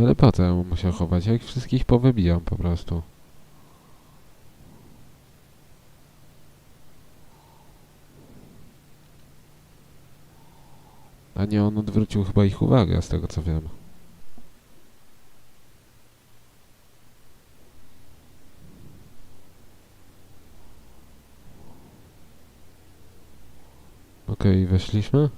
Telepatę musiał chować, jak wszystkich powybijam po prostu. A nie, on odwrócił chyba ich uwagę, z tego co wiem. Okej, weszliśmy?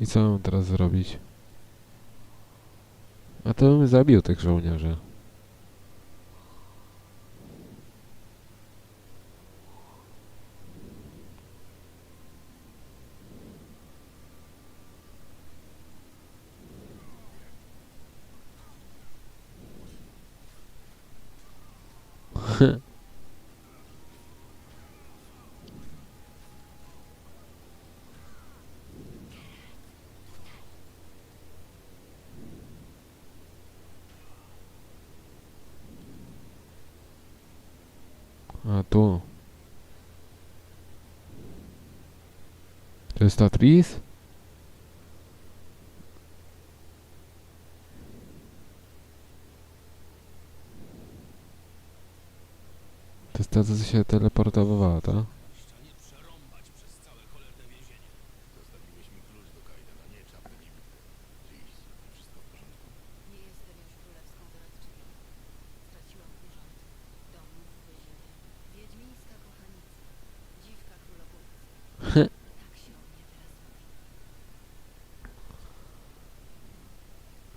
I co mam teraz zrobić? A to bym zabił tych żołnierzy. A tu. Tatris? To jest ta, co się teleportowała, tak? Zostawiłeś mi klucz do Kajdana, nie czapkę niby. Tris, wszystko w porządku? Nie jestem już królewską doradczynią. Straciłam urząd, dom w wyzimie, wiedźmińska kochanica, dziwka królobójcy. tak się o mnie teraz mówi.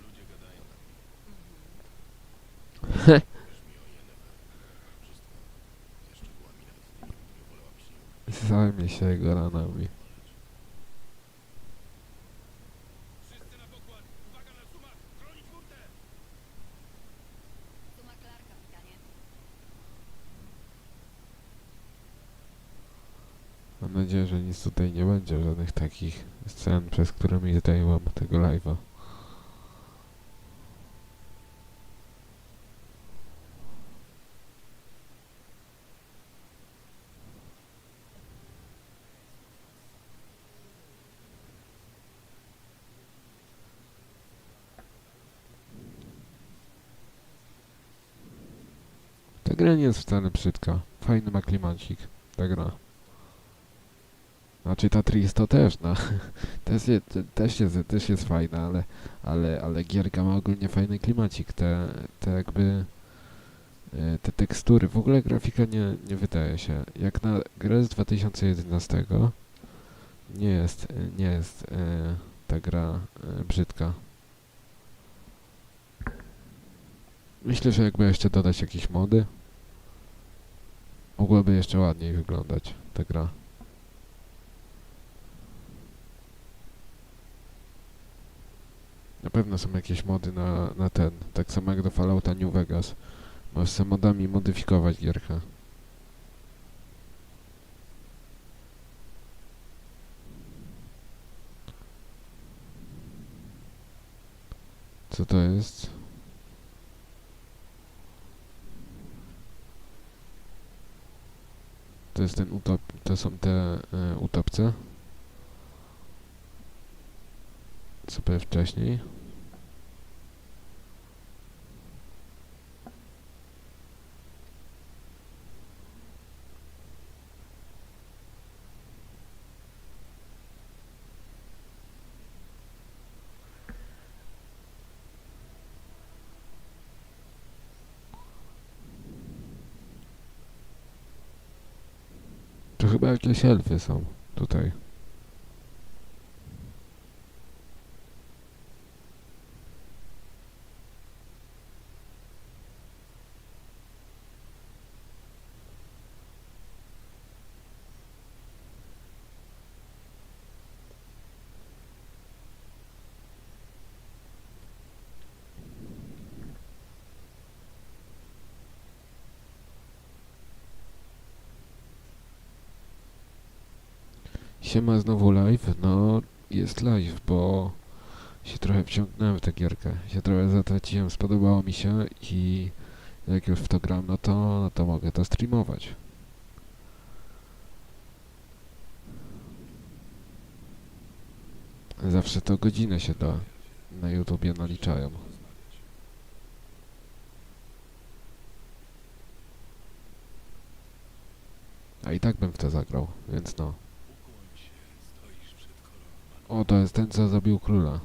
Ludzie gadają na mnie. Mhm. Wiesz mi o Yennefer. Wszystko. Ze szczegółami nawet z tymi, nie wolałabyś się nie Zajmie się jego ranami. Wszyscy na pokład! Uwaga na sumak! Chronić furtę! Tu ma Klar, kapitanie. Mam nadzieję, że nic tutaj nie będzie, żadnych takich scen, przez które mi zdejmą tego live'a. Gra nie jest wcale brzydka. Fajny ma klimacik. Ta gra. Znaczy ta Tris to też, no. też, je, te- też, jest, też jest fajna, ale, ale, ale gierka ma ogólnie fajny klimacik. Te, te jakby e, te tekstury, w ogóle grafika nie, nie wydaje się. Jak na grę z 2011 nie jest, e, nie jest e, ta gra brzydka. Myślę, że jakby jeszcze dodać jakieś mody, mogłaby jeszcze ładniej wyglądać ta gra. Na pewno są jakieś mody na, na ten, tak samo jak do Fallouta New Vegas. Możesz sobie modami modyfikować gierkę. Co to jest? To jest ten utop, to są te e, utopce. Co były wcześniej. Chyba jakieś elfy są tutaj. Siema znowu live, no jest live, bo się trochę wciągnąłem w tę gierkę, się trochę zatraciłem, spodobało mi się i jak już w to gram, no to, no to mogę to streamować. Zawsze to godzinę się da na YouTubie naliczają. A i tak bym w to zagrał, więc no. Ukłoń się, stoisz przed koroną O, to jest ten, co zabił króla.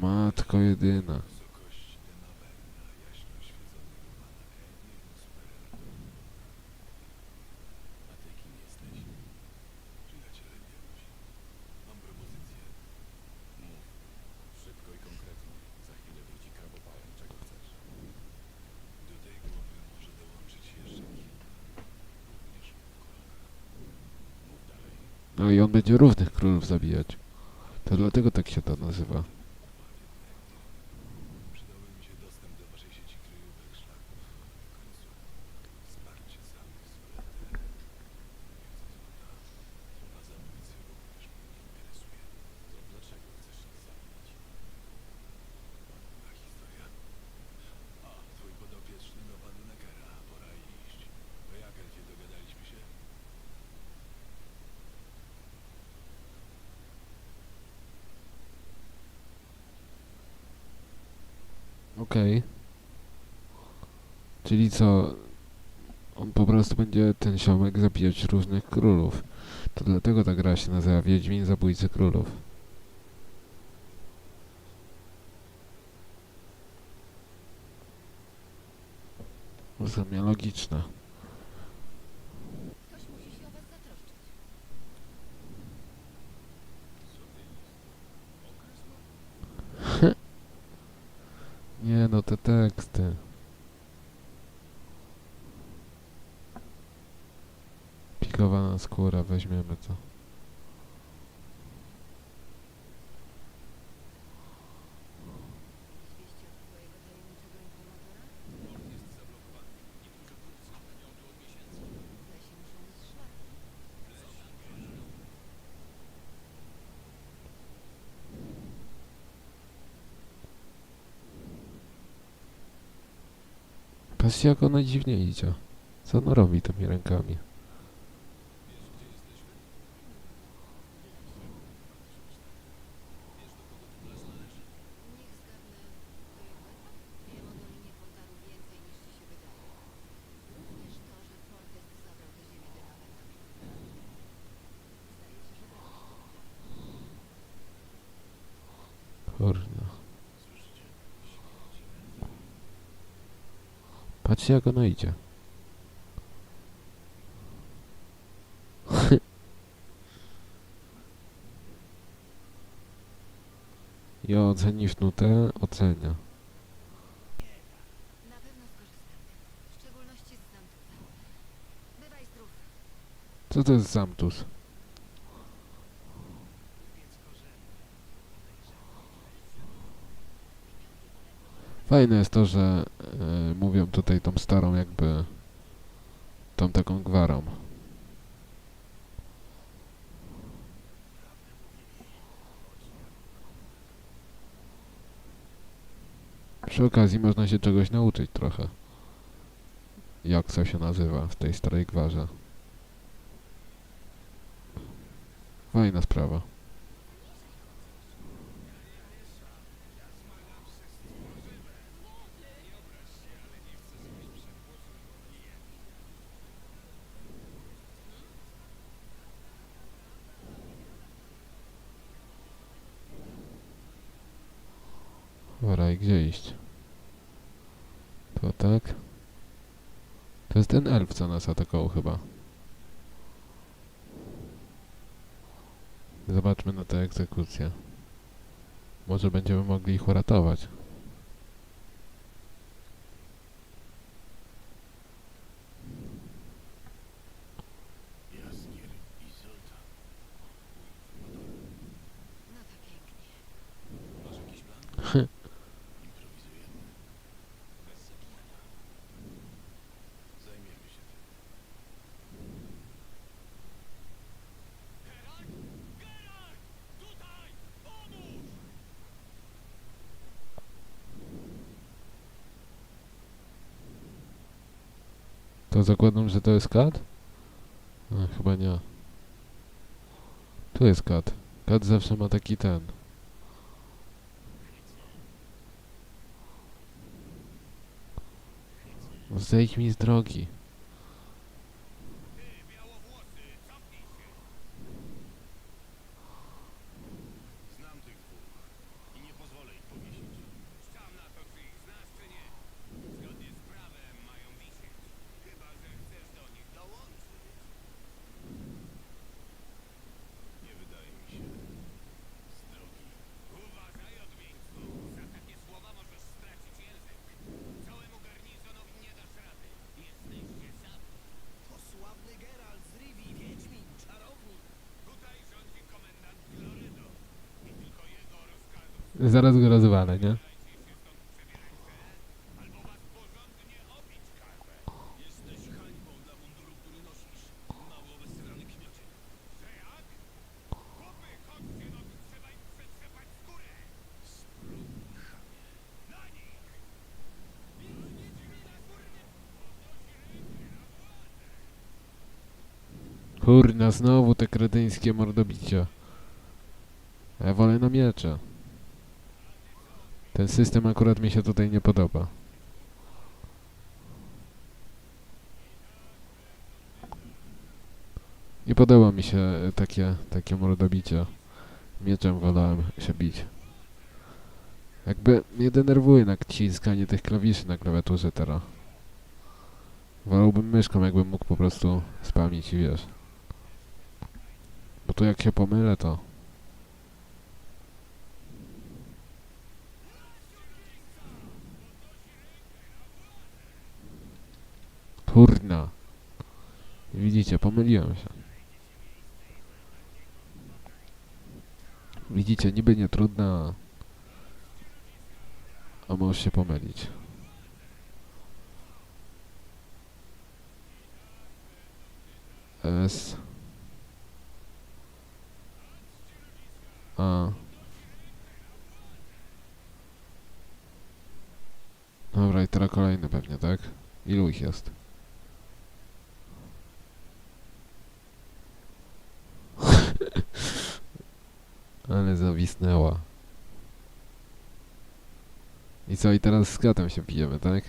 Matko jedyna. No i on będzie równych królów zabijać. To dlatego tak się to nazywa. Okej. Czyli co? On po prostu będzie ten ziomek zabijać różnych królów. To dlatego ta gra się nazywa Wiedźmin Zabójcy Królów. W sumie logiczne. Ktoś musi się o was zatroszczyć. Nie no, te teksty. Pikowana skóra, weźmiemy to. Patrzcie jak ona dziwnie idzie. Co ona robi tymi rękami? Niech zgadnę. Do jego Wiem o Dolinie Fontaru więcej niż ci się wydaje. Również to, że Foltest zabrał tę ziemię Denavernowi. Zdaje się, że tak. Kurna. Patrzcie jak ona idzie. I ocenisz nutę? Ocenia. Na pewno. W szczególności z. Bywaj zdrów. Co to jest Zamtus? Fajne jest to, że e, mówią tutaj tą starą jakby tą taką gwarą. Przy okazji można się czegoś nauczyć trochę. Jak co się nazywa w tej starej gwarze. Fajna sprawa. Dobra, i gdzie iść? To tak? To jest ten elf, co nas atakował chyba. Zobaczmy na tę egzekucję. Może będziemy mogli ich uratować. To zakładam, że to jest kat? A, chyba nie. Tu jest kat. Kat zawsze ma taki ten. Zejdź mi z drogi. Znam tych dwóch i nie pozwolę ich powiesić. Sam na to, czy ich znasz, czy nie. Zgodnie z prawem mają wisieć. Chyba, że chcesz do nich dołączyć. Nie wydaje mi się. Z drogi. Uważaj, odmieńcu. Za takie słowa możesz stracić język. Całemu garnizonowi nie dasz rady. Jesteście sami. To sławny Geralt z Rivi, Wiedźmin, czarownik. Tutaj rządzi komendant Loredo. I tylko jego rozkazów Zaraz go rozwalę, nie? dajcie się stąd przebierajcie, albo was porządnie obić karwę. Jesteś hańbą dla munduru, który nosisz. Mało obesrany kmiocie. Że jak? Chłopy, chodźcie, no tu trzeba im przetrzepać skórę. Spróbuj, chamie. Na nich! Pilnie drzwi na górę! Podnosi rękę na władzę! Kurna, znowu te kretyńskie mordobicia. Ja wolę na miecze. Ten system akurat mi się tutaj nie podoba. Nie podoba mi się takie, takie mordobicie. Mieczem wolałem się bić. Jakby mnie denerwuje naciskanie tych klawiszy na klawiaturze teraz. Wolałbym myszką, jakbym mógł po prostu spamić i wiesz. Bo tu jak się pomylę, to... Kurna. Widzicie, pomyliłem się. Widzicie, niby nie trudne, a... A możesz się pomylić. S... A. Dobra, i teraz kolejny pewnie, tak? Ilu ich jest? Zawisnęła. I co, i teraz z katem się bijemy, tak?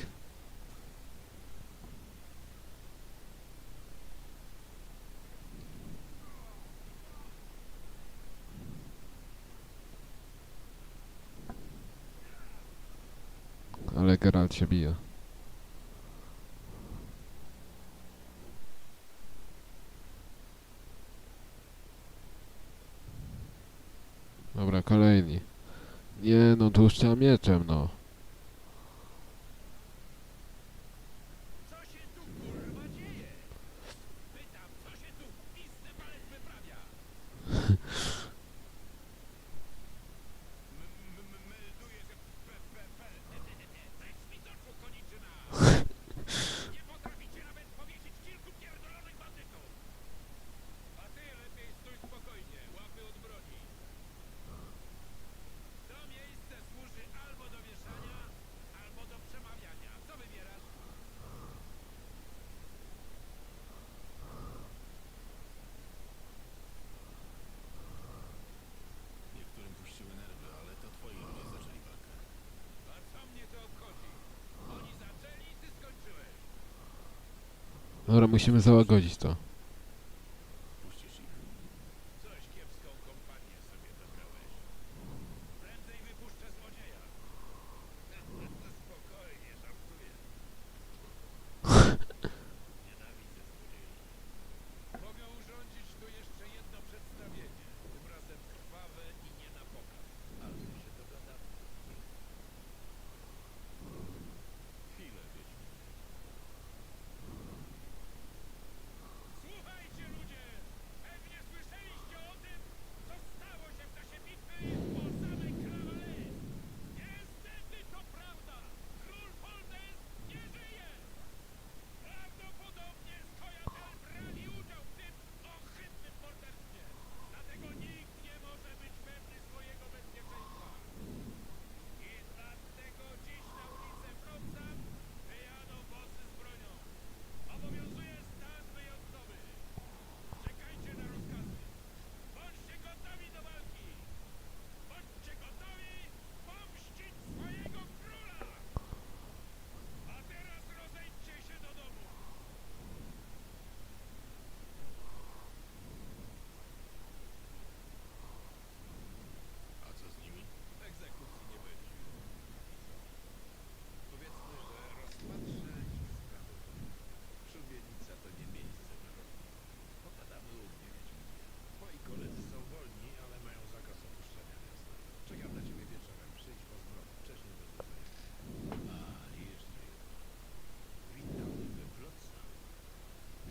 Ale Geralt się bije. Nie no, tu trzeba mieczem, no. Co się tu kurwa dzieje? Pytam, co się tu w pizdę palec wyprawia? M- m- Melduję, że pe, pe, pe, te, te, te, te, weź mi do oczu koniczyna! Nie potraficie nawet powiesić kilku pierdolonych bandytów! A ty lepiej stój spokojnie, łapy od broni. To miejsce służy albo do wieszania, albo do przemawiania. Co wybierasz? Niektórym puściły nerwy, ale to twoi ludzie zaczęli walkę. A co mnie to obchodzi? Oni zaczęli i ty skończyłeś. Dobra, musimy załagodzić to.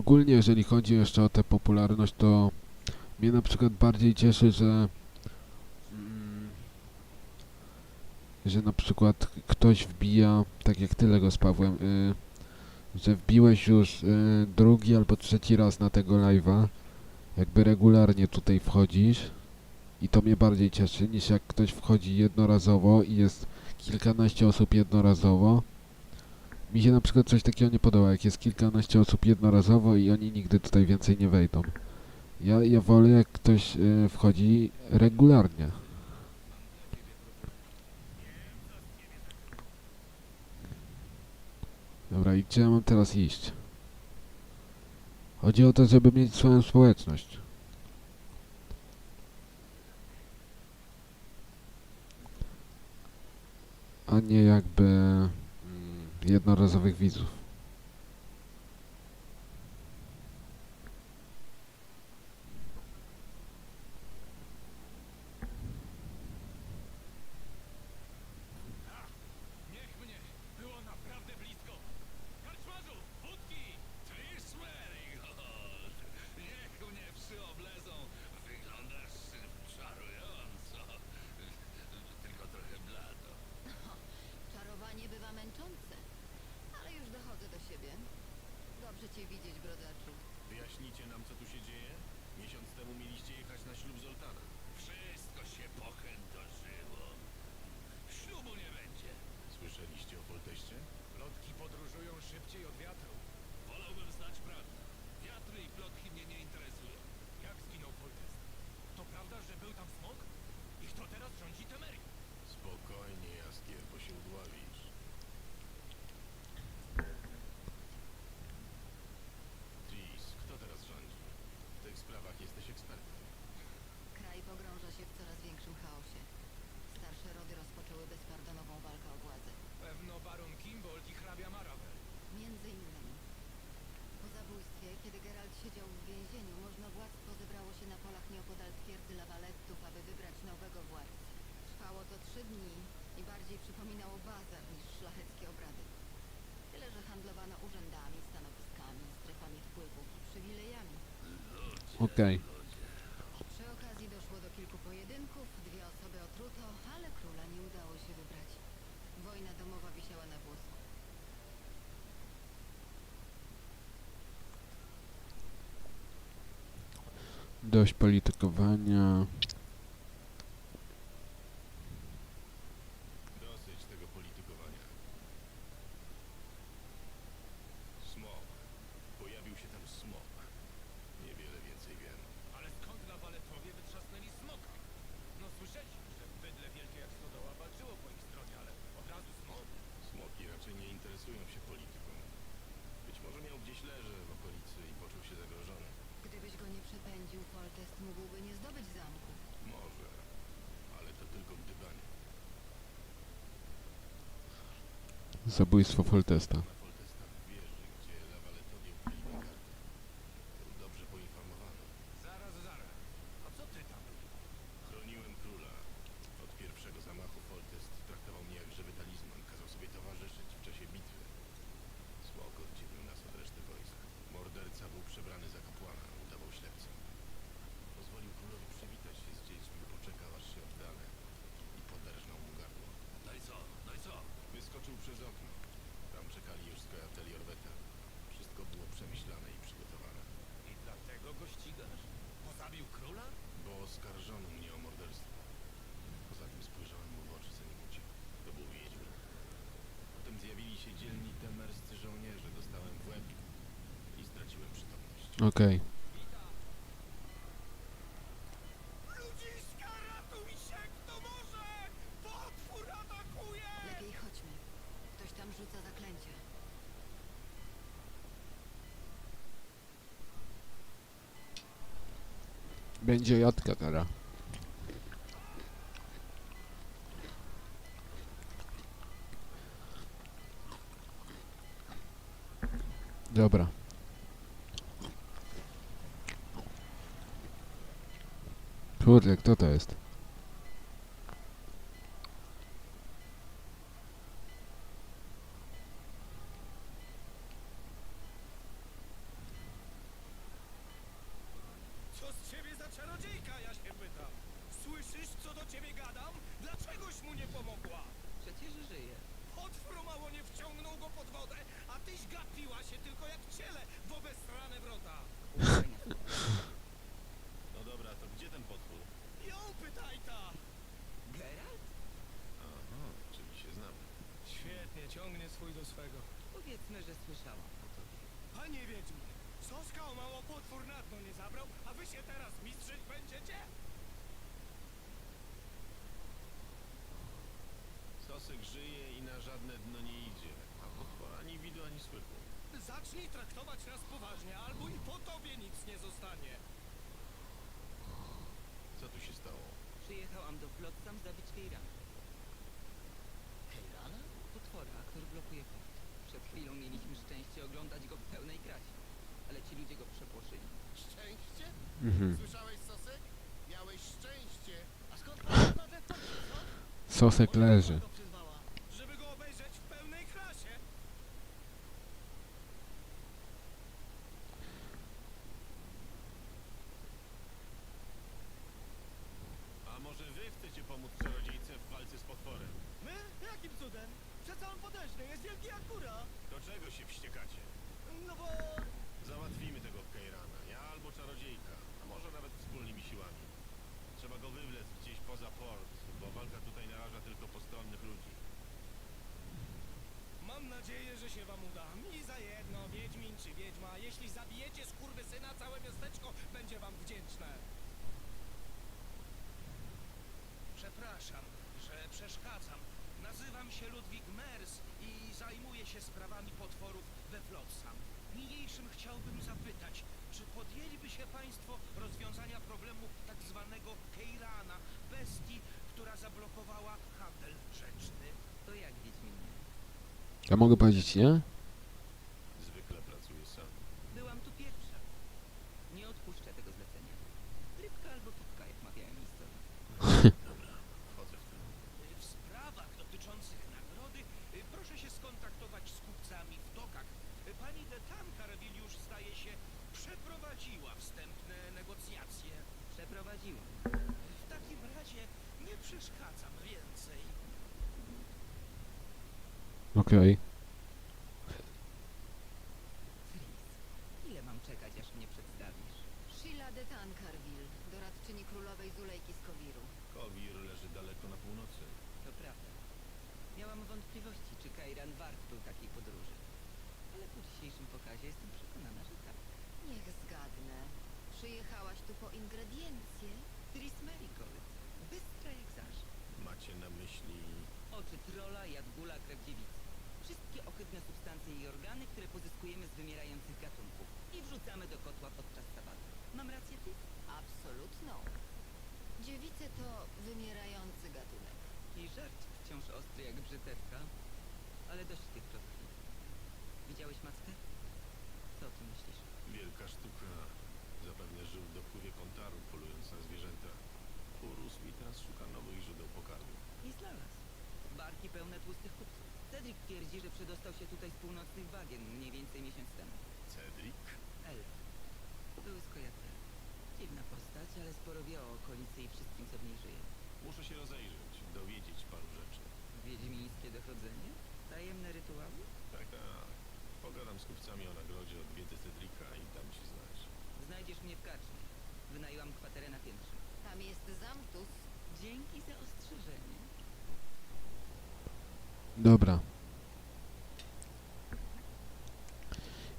Ogólnie jeżeli chodzi jeszcze o tę popularność, to mnie na przykład bardziej cieszy, że mm, że na przykład ktoś wbija, tak jak tyle go z Pawłem, y, że wbiłeś już y, drugi albo trzeci raz na tego live'a, jakby regularnie tutaj wchodzisz i to mnie bardziej cieszy niż jak ktoś wchodzi jednorazowo i jest kilkanaście osób jednorazowo mi się na przykład coś takiego nie podoba, jak jest kilkanaście osób jednorazowo i oni nigdy tutaj więcej nie wejdą. Ja, ja wolę, jak ktoś y, wchodzi regularnie. Dobra, i gdzie ja mam teraz iść? Chodzi o to, żeby mieć swoją społeczność. A nie jakby jednorazowych widzów. Okej. Przy okazji doszło do kilku pojedynków, dwie osoby otruto, ale króla nie udało się wybrać. Wojna domowa wisiała na włosku. Dość politykowania. Zabójstwo Foltesta. Okej. Ludziska, ratuj się, kto może! Potwór atakuje! Lepiej chodźmy. Ktoś tam rzuca zaklęcia. Będzie jadka teraz. Dobra. Kurde, kto to jest? Kazałam do Flotsam zabić Keirana. Keirana? Potwora, który blokuje port. Przed chwilą mieliśmy szczęście oglądać go w pełnej krasie. Ale ci ludzie go przepłoszyli. Szczęście? Mhm. Słyszałeś sosek? Miałeś szczęście. A skąd pan we? Sosek leży. przeszkadzam. Nazywam się Ludwig Mers i zajmuję się sprawami potworów we Flotsam. Niniejszym chciałbym zapytać, czy podjęliby się Państwo rozwiązania problemu tak zwanego Keirana, bestii, która zablokowała handel rzeczny? To jak Wiedźminie? Ja mogę powiedzieć nie? Okay. dobra.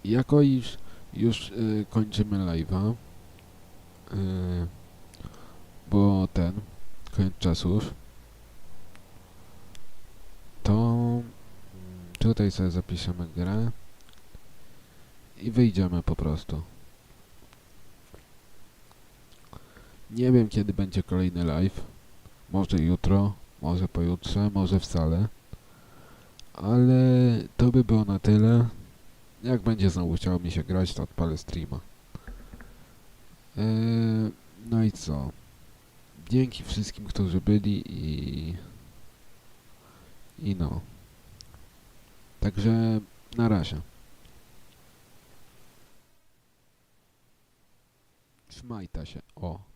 Jako iż już y, kończymy live'a, y, bo ten, koniec czasów, to mm, tutaj sobie zapiszemy grę i wyjdziemy po prostu. Nie wiem kiedy będzie kolejny live. Może jutro, może pojutrze, może wcale. Ale to by było na tyle. Jak będzie znowu chciało mi się grać, to odpalę streama. Eee, no i co? Dzięki wszystkim, którzy byli i... I no. Także na razie. Trzymajta się. O.